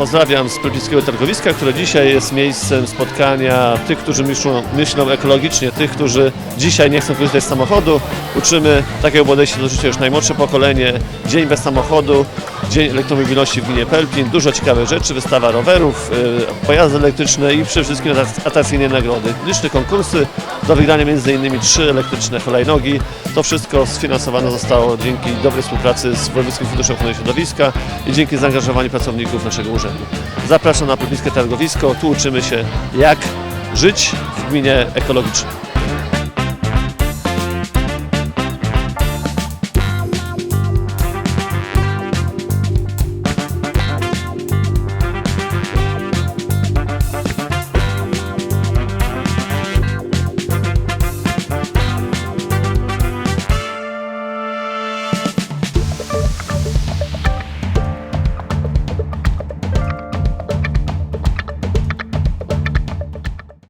pozdrawiam z Prypickiego Targowiska, które dzisiaj jest miejscem spotkania tych, którzy myślą, myślą ekologicznie, tych, którzy dzisiaj nie chcą korzystać z samochodu. Uczymy takiego podejścia do życia już najmłodsze pokolenie. Dzień bez samochodu, Dzień Elektromobilności w gminie Pelplin. Dużo ciekawych rzeczy, wystawa rowerów, y, pojazdy elektryczne i przede wszystkim atrakcyjne nagrody. Liczne konkursy, do wygrania m.in. trzy elektryczne hulajnogi. To wszystko sfinansowane zostało dzięki dobrej współpracy z Wojewódzkim Funduszem Ochrony Środowiska i dzięki zaangażowaniu pracowników naszego urzędu. Zapraszam na Pelplińskie Targowisko. Tu uczymy się jak żyć w gminie ekologicznej.